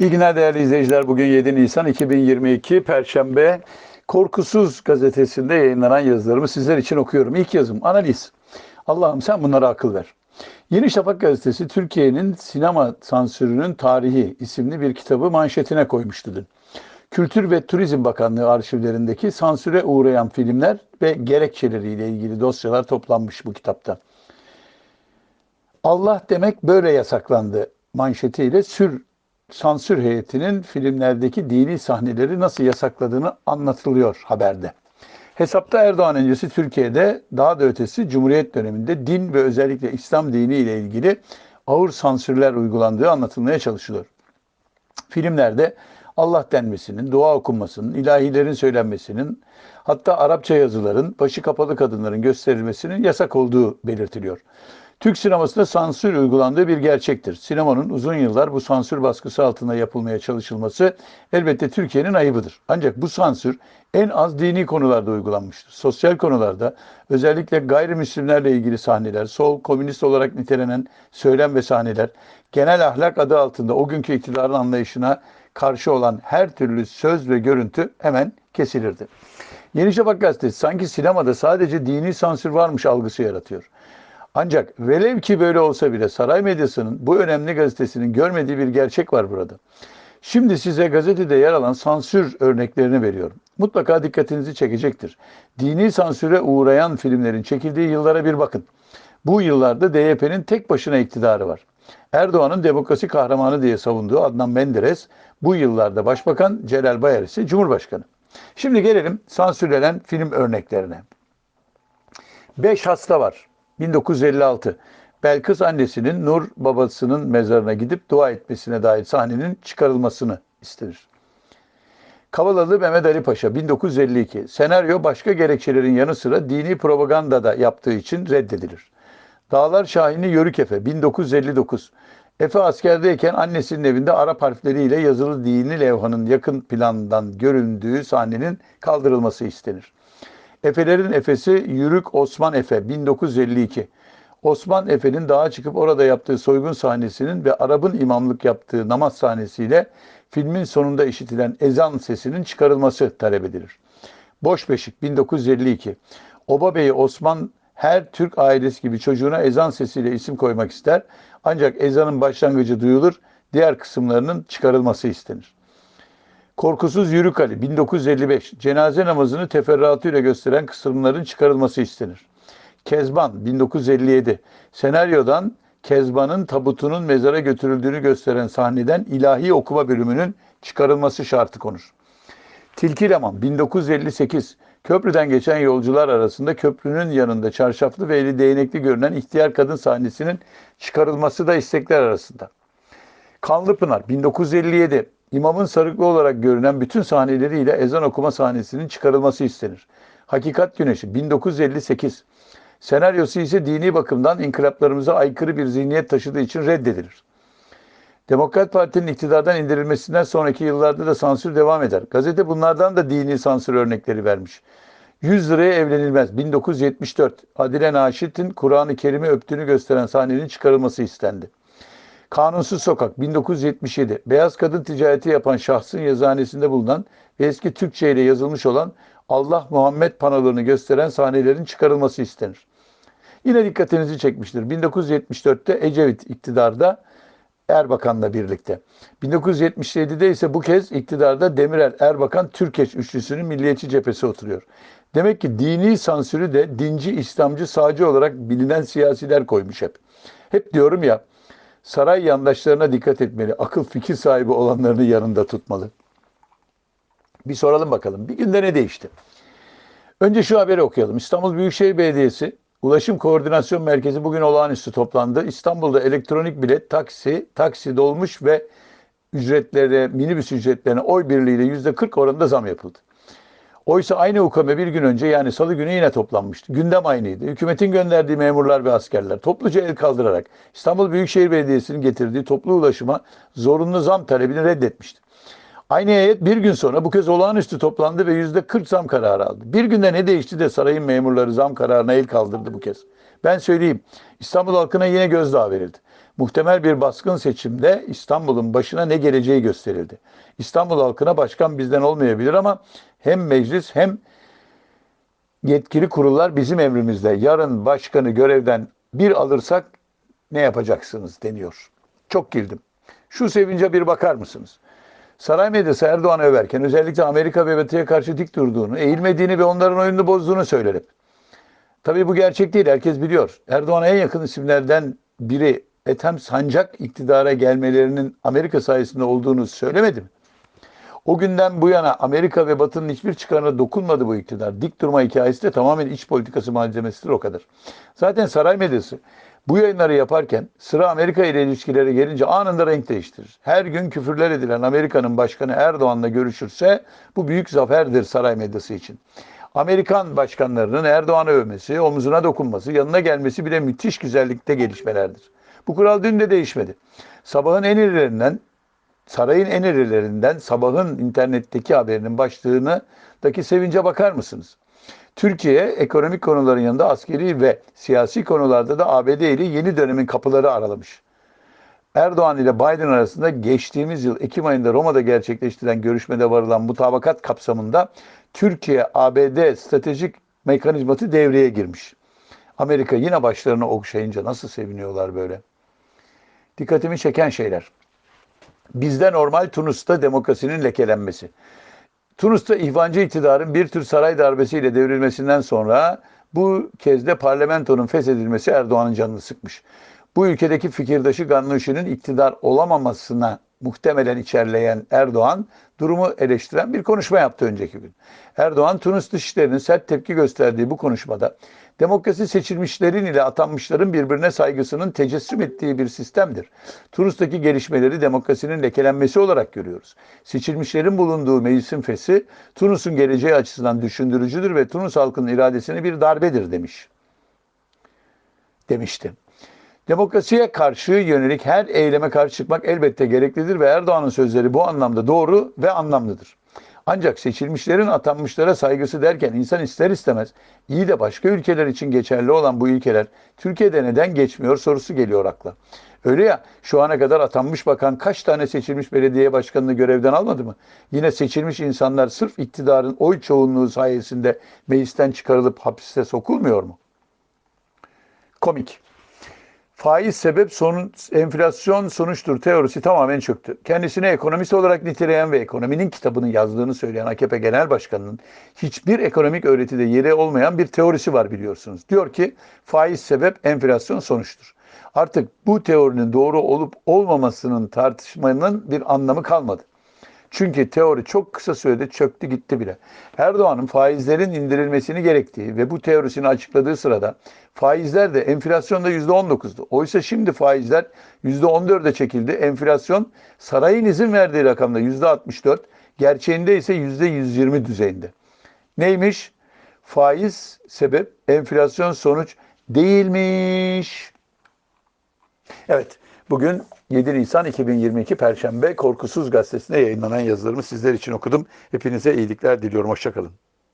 İyi günler değerli izleyiciler. Bugün 7 Nisan 2022 Perşembe. Korkusuz gazetesinde yayınlanan yazılarımı sizler için okuyorum. İlk yazım analiz. Allah'ım sen bunlara akıl ver. Yeni Şafak gazetesi Türkiye'nin sinema sansürünün tarihi isimli bir kitabı manşetine koymuştu dün. Kültür ve Turizm Bakanlığı arşivlerindeki sansüre uğrayan filmler ve gerekçeleriyle ilgili dosyalar toplanmış bu kitapta. Allah demek böyle yasaklandı manşetiyle sür sansür heyetinin filmlerdeki dini sahneleri nasıl yasakladığını anlatılıyor haberde. Hesapta Erdoğan öncesi Türkiye'de daha da ötesi Cumhuriyet döneminde din ve özellikle İslam dini ile ilgili ağır sansürler uygulandığı anlatılmaya çalışılıyor. Filmlerde Allah denmesinin, dua okunmasının, ilahilerin söylenmesinin, hatta Arapça yazıların, başı kapalı kadınların gösterilmesinin yasak olduğu belirtiliyor. Türk sinemasında sansür uygulandığı bir gerçektir. Sinemanın uzun yıllar bu sansür baskısı altında yapılmaya çalışılması elbette Türkiye'nin ayıbıdır. Ancak bu sansür en az dini konularda uygulanmıştır. Sosyal konularda özellikle gayrimüslimlerle ilgili sahneler, sol, komünist olarak nitelenen söylem ve sahneler, genel ahlak adı altında o günkü iktidarın anlayışına karşı olan her türlü söz ve görüntü hemen kesilirdi. Yeni Şafak gazetesi sanki sinemada sadece dini sansür varmış algısı yaratıyor. Ancak velev ki böyle olsa bile saray medyasının bu önemli gazetesinin görmediği bir gerçek var burada. Şimdi size gazetede yer alan sansür örneklerini veriyorum. Mutlaka dikkatinizi çekecektir. Dini sansüre uğrayan filmlerin çekildiği yıllara bir bakın. Bu yıllarda DYP'nin tek başına iktidarı var. Erdoğan'ın demokrasi kahramanı diye savunduğu Adnan Menderes bu yıllarda başbakan, Celal Bayar ise cumhurbaşkanı. Şimdi gelelim sansürlenen film örneklerine. Beş hasta var. 1956. Belkıs annesinin Nur babasının mezarına gidip dua etmesine dair sahnenin çıkarılmasını istenir. Kavalalı Mehmet Ali Paşa 1952. Senaryo başka gerekçelerin yanı sıra dini propaganda da yaptığı için reddedilir. Dağlar Şahini Yörük Efe 1959. Efe askerdeyken annesinin evinde Arap harfleriyle yazılı dini levhanın yakın plandan göründüğü sahnenin kaldırılması istenir. Efelerin Efesi Yürük Osman Efe 1952. Osman Efe'nin dağa çıkıp orada yaptığı soygun sahnesinin ve Arap'ın imamlık yaptığı namaz sahnesiyle filmin sonunda işitilen ezan sesinin çıkarılması talep edilir. Boş Beşik 1952. Oba Bey Osman her Türk ailesi gibi çocuğuna ezan sesiyle isim koymak ister. Ancak ezanın başlangıcı duyulur, diğer kısımlarının çıkarılması istenir. Korkusuz Yürük Ali 1955 cenaze namazını teferruatıyla gösteren kısımların çıkarılması istenir. Kezban 1957 senaryodan Kezban'ın tabutunun mezara götürüldüğünü gösteren sahneden ilahi okuma bölümünün çıkarılması şartı konur. Tilki Leman 1958 köprüden geçen yolcular arasında köprünün yanında çarşaflı ve eli değnekli görünen ihtiyar kadın sahnesinin çıkarılması da istekler arasında. Kanlıpınar 1957 İmamın sarıklı olarak görünen bütün sahneleriyle ezan okuma sahnesinin çıkarılması istenir. Hakikat Güneşi 1958. Senaryosu ise dini bakımdan inkılaplarımıza aykırı bir zihniyet taşıdığı için reddedilir. Demokrat Parti'nin iktidardan indirilmesinden sonraki yıllarda da sansür devam eder. Gazete bunlardan da dini sansür örnekleri vermiş. 100 liraya evlenilmez 1974. Adile Naşit'in Kur'an-ı Kerim'i öptüğünü gösteren sahnenin çıkarılması istendi. Kanunsuz Sokak 1977. Beyaz kadın ticareti yapan şahsın yazıhanesinde bulunan ve eski Türkçe ile yazılmış olan Allah Muhammed panolarını gösteren sahnelerin çıkarılması istenir. Yine dikkatinizi çekmiştir. 1974'te Ecevit iktidarda Erbakan'la birlikte. 1977'de ise bu kez iktidarda Demirel, Erbakan, Türkeş üçlüsünün milliyetçi cephesi oturuyor. Demek ki dini sansürü de dinci, İslamcı, sağcı olarak bilinen siyasiler koymuş hep. Hep diyorum ya saray yandaşlarına dikkat etmeli. Akıl fikir sahibi olanlarını yanında tutmalı. Bir soralım bakalım. Bir günde ne değişti? Önce şu haberi okuyalım. İstanbul Büyükşehir Belediyesi Ulaşım Koordinasyon Merkezi bugün olağanüstü toplandı. İstanbul'da elektronik bilet, taksi, taksi dolmuş ve ücretlere, minibüs ücretlerine oy birliğiyle %40 oranında zam yapıldı. Oysa aynı ukame bir gün önce yani salı günü yine toplanmıştı. Gündem aynıydı. Hükümetin gönderdiği memurlar ve askerler topluca el kaldırarak İstanbul Büyükşehir Belediyesi'nin getirdiği toplu ulaşıma zorunlu zam talebini reddetmişti. Aynı heyet bir gün sonra bu kez olağanüstü toplandı ve yüzde 40 zam kararı aldı. Bir günde ne değişti de sarayın memurları zam kararına el kaldırdı bu kez. Ben söyleyeyim İstanbul halkına yine gözdağı verildi. Muhtemel bir baskın seçimde İstanbul'un başına ne geleceği gösterildi. İstanbul halkına başkan bizden olmayabilir ama hem meclis hem yetkili kurullar bizim emrimizde. Yarın başkanı görevden bir alırsak ne yapacaksınız deniyor. Çok girdim. Şu sevince bir bakar mısınız? Saray medyası Erdoğan'ı överken özellikle Amerika ve Batı'ya karşı dik durduğunu, eğilmediğini ve onların oyununu bozduğunu söyler hep. Tabii bu gerçek değil, herkes biliyor. Erdoğan'a en yakın isimlerden biri Ethem Sancak iktidara gelmelerinin Amerika sayesinde olduğunu söylemedi mi? O günden bu yana Amerika ve Batı'nın hiçbir çıkarına dokunmadı bu iktidar. Dik durma hikayesi de tamamen iç politikası malzemesidir o kadar. Zaten saray medyası bu yayınları yaparken sıra Amerika ile ilişkilere gelince anında renk değiştirir. Her gün küfürler edilen Amerika'nın başkanı Erdoğan'la görüşürse bu büyük zaferdir saray medyası için. Amerikan başkanlarının Erdoğan'ı övmesi, omzuna dokunması, yanına gelmesi bile müthiş güzellikte gelişmelerdir. Bu kural dün de değişmedi. Sabahın en irilerinden sarayın en irilerinden sabahın internetteki haberinin başlığına daki sevince bakar mısınız? Türkiye ekonomik konuların yanında askeri ve siyasi konularda da ABD ile yeni dönemin kapıları aralamış. Erdoğan ile Biden arasında geçtiğimiz yıl Ekim ayında Roma'da gerçekleştirilen görüşmede varılan mutabakat kapsamında Türkiye-ABD stratejik mekanizması devreye girmiş. Amerika yine başlarını okşayınca nasıl seviniyorlar böyle. Dikkatimi çeken şeyler. Bizde normal Tunus'ta demokrasinin lekelenmesi. Tunus'ta ihvancı iktidarın bir tür saray darbesiyle devrilmesinden sonra bu kez de parlamentonun feshedilmesi Erdoğan'ın canını sıkmış. Bu ülkedeki fikirdaşı Gannuşi'nin iktidar olamamasına muhtemelen içerleyen Erdoğan durumu eleştiren bir konuşma yaptı önceki gün. Erdoğan Tunus dışişlerinin sert tepki gösterdiği bu konuşmada demokrasi seçilmişlerin ile atanmışların birbirine saygısının tecessüm ettiği bir sistemdir. Tunus'taki gelişmeleri demokrasinin lekelenmesi olarak görüyoruz. Seçilmişlerin bulunduğu meclisin fesi Tunus'un geleceği açısından düşündürücüdür ve Tunus halkının iradesine bir darbedir demiş. Demişti. Demokrasiye karşı yönelik her eyleme karşı çıkmak elbette gereklidir ve Erdoğan'ın sözleri bu anlamda doğru ve anlamlıdır. Ancak seçilmişlerin atanmışlara saygısı derken insan ister istemez iyi de başka ülkeler için geçerli olan bu ülkeler Türkiye'de neden geçmiyor sorusu geliyor akla. Öyle ya şu ana kadar atanmış bakan kaç tane seçilmiş belediye başkanını görevden almadı mı? Yine seçilmiş insanlar sırf iktidarın oy çoğunluğu sayesinde meclisten çıkarılıp hapiste sokulmuyor mu? Komik. Faiz sebep sorun, enflasyon sonuçtur teorisi tamamen çöktü. Kendisine ekonomist olarak niteleyen ve ekonominin kitabını yazdığını söyleyen AKP Genel Başkanı'nın hiçbir ekonomik öğretide yeri olmayan bir teorisi var biliyorsunuz. Diyor ki faiz sebep enflasyon sonuçtur. Artık bu teorinin doğru olup olmamasının tartışmanın bir anlamı kalmadı. Çünkü teori çok kısa sürede çöktü gitti bile. Erdoğan'ın faizlerin indirilmesini gerektiği ve bu teorisini açıkladığı sırada faizler de enflasyonda %19'du. Oysa şimdi faizler %14'e çekildi. Enflasyon sarayın izin verdiği rakamda %64, gerçeğinde ise %120 düzeyinde. Neymiş? Faiz sebep, enflasyon sonuç değilmiş. Evet, bugün 7 Nisan 2022 Perşembe Korkusuz Gazetesi'nde yayınlanan yazılarımı sizler için okudum. Hepinize iyilikler diliyorum. Hoşçakalın.